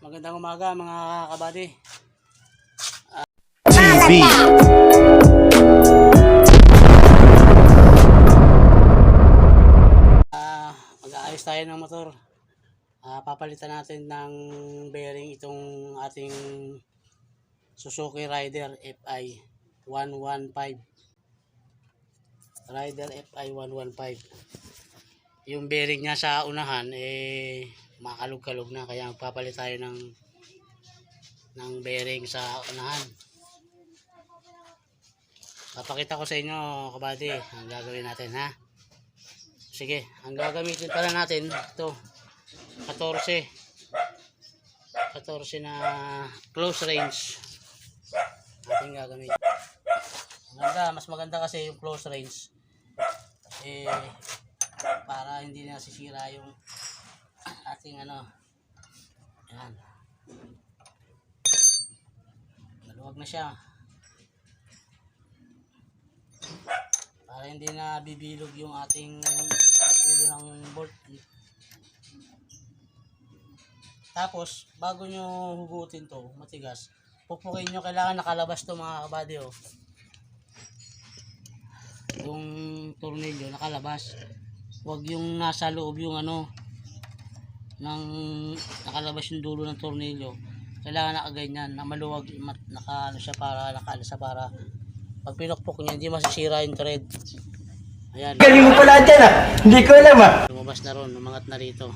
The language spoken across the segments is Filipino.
Magandang umaga mga kabady. TV. Ah, mag-aayos tayo ng motor. Ah, papalitan natin ng bearing itong ating Suzuki Rider FI 115. Rider FI 115. Yung bearing niya sa unahan eh makalog-kalog na kaya magpapalit tayo ng ng bearing sa unahan. Papakita ko sa inyo, kabady, ang gagawin natin ha. Sige, ang gagamitin pala natin, ito, 14. 14 na close range. Ating gagamitin. Maganda, mas maganda kasi yung close range. Eh, para hindi nasisira yung ating ano. Yan. Maluwag na siya. Para hindi na bibilog yung ating ulo ng bolt. Tapos, bago nyo hugutin to, matigas, pupukin nyo, kailangan nakalabas to mga kabady, oh. Yung tornilyo, nakalabas. Huwag yung nasa loob yung ano, ng nakalabas yung dulo ng tornilyo. Kailangan nakaganyan, na maluwag, mat, naka, ano siya para, nakaalasa para, pag pinukpok niya, hindi masisira yung thread. Ayan. Galing mo pala dyan ah. Hindi ko alam ah. lumabas na ron, umangat na rito.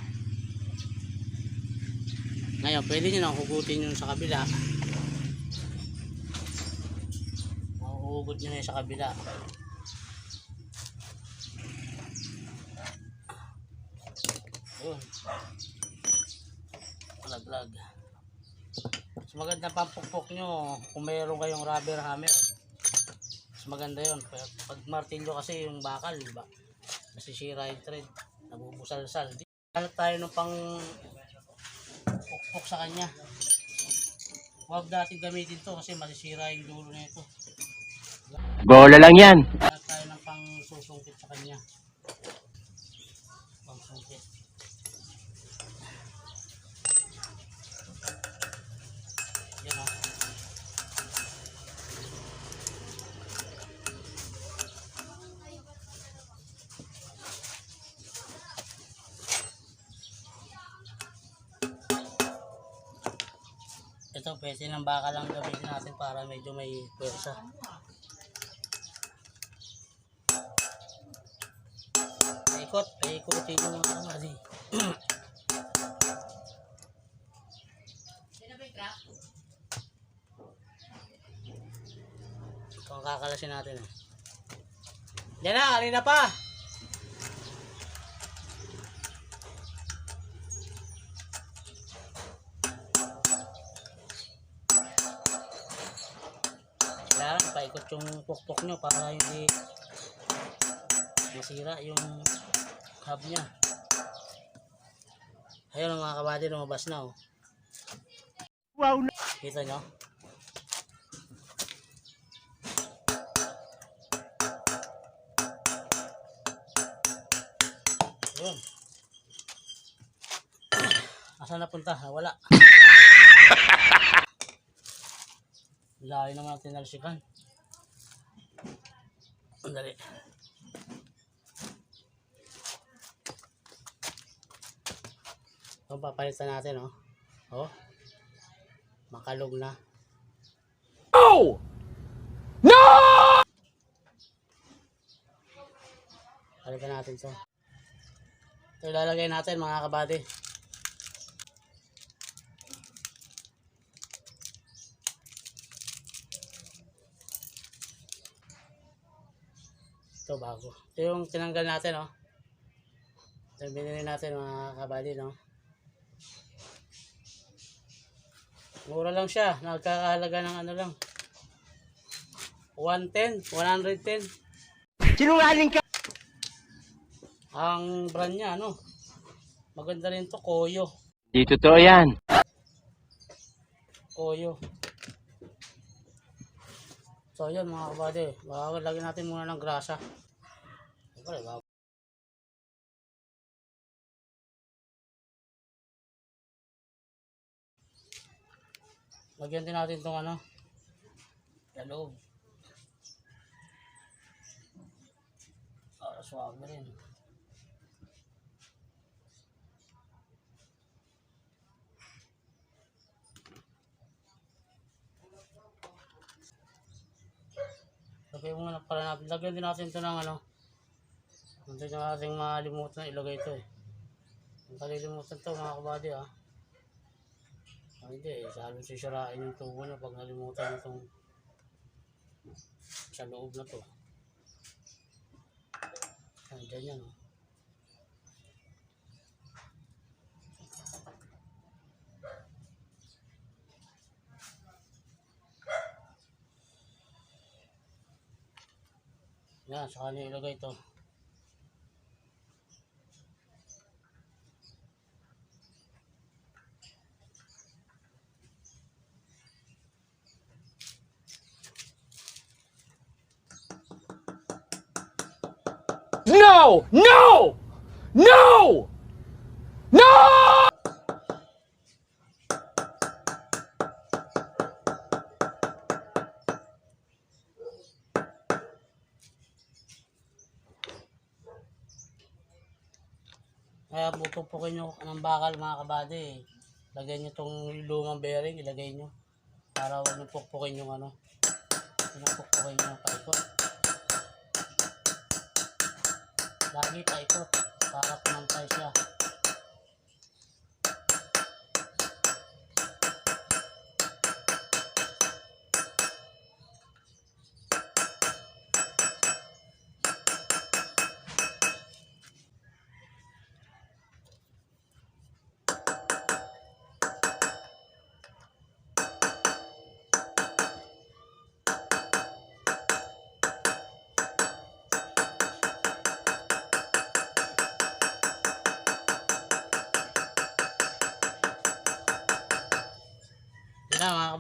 Ngayon, pwede nyo nang hugutin yung sa kabila. Mahuhugot nyo na yung sa kabila. Ayun. Laglag. Mas maganda pampukpok nyo kung mayroon kayong rubber hammer. Mas maganda yun. Pag, martilyo kasi yung bakal, ba? nasisira yung thread, nabubusal-sal. Hanap tayo ng pang pukpok sa kanya. Huwag natin gamitin to kasi masisira yung dulo na ito. Bola lang yan. Hanap tayo ng pang susungkit sa kanya. Pang sungkit. Ito, pwede ng baka lang gamitin natin para medyo may pwersa. Paikot, paikutin yung mga ano, di. Ito ang kakalasin natin eh. Yan na, kanina pa! Paikot yung pukpok nyo para hindi masira yung hub niya. Ayun mga kabady, lumabas na oh. Wow. Kita nyo? Ayun. Asan napunta? Wala. Layo naman tinalsikan. Andali. Ito papalitan natin oh. Oh. Makalog na. Oh! No! Palitan natin to. Ito ilalagay natin mga kabady. Ito bago. Ito yung tinanggal natin oh. Ito yung binili natin mga kabady no. Mura lang siya. Nagkakahalaga ng ano lang. 110, 110. Sinungaling ka. Ang brand niya, ano? Maganda rin to, Koyo. Di totoo yan. Koyo. So, yun mga kabady. Baka lagyan natin muna ng grasa. Siyempre, bago. Lagyan din natin itong ano. Loob. Para swag na rin. Lagyan muna para natin. Lagyan din natin ito ng ano. Hindi na natin makalimutan na ilagay ito eh. Kung kalilimutan ito mga kabady ah. Ah, hindi eh. Salo sisirain yung tubo na pag nalimutan itong sa loob na to. Nandiyan yan oh. Yan, saka niya ilagay ito. No! No! No! Kaya putupukin nyo ng bakal mga kabady. Lagyan nyo itong lumang bearing, ilagay nyo. Para huwag nyo pukpukin yung ano. Huwag nyo paikot. Lagi paikot. Para pumantay siya.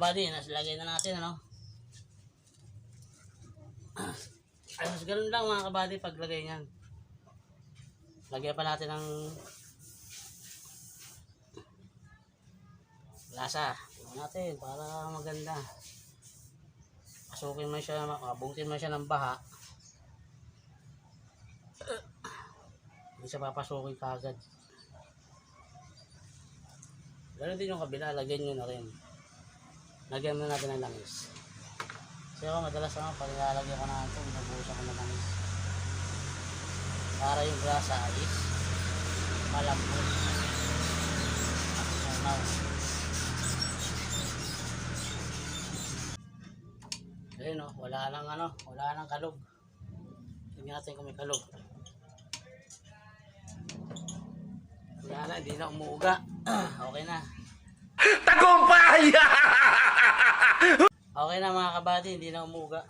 Kabady, nasilagay na natin ano. Ayos ganun lang mga kabady paglagay niyan. Lagyan pa natin ng lasa. Tingnan natin para maganda. Pasukin mo siya, mabutin mo siya ng baha. Hindi siya papasukin kagad. Ganun din yung kabila, lagyan nyo na rin. Lagyan mo natin ng langis. Kasi ako madalas naman pag nilalagyan ko na ito, nabuhusan ko ng langis. Para yung grasa is malambot. At manaw. Ayun o, wala nang ano, wala nang kalog. Tingnan natin kung may kalog. Wala na, hindi na umuuga. okay na. Tagumpay! Okay na mga kabady, hindi na umuga.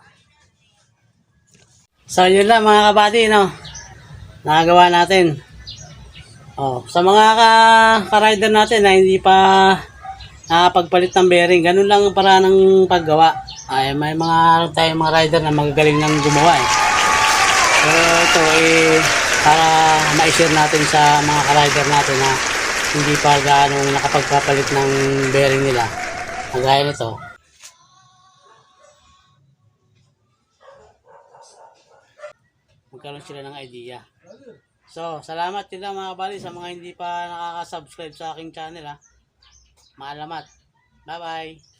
So yun lang mga kabady, no? Nakagawa natin. Oh, sa mga ka, ka-rider natin na hindi pa nakapagpalit ng bearing, ganun lang ang paraan ng paggawa. Ay, may mga tayong mga rider na magagaling ng gumawa eh. So ito eh, para ma-share natin sa mga ka-rider natin na hindi pa gaano nakapagpapalit ng bearing nila. Kagaya nito. magkaroon sila ng idea. So, salamat din mga bali sa mga hindi pa nakaka-subscribe sa aking channel ha. Maalamat. Bye-bye.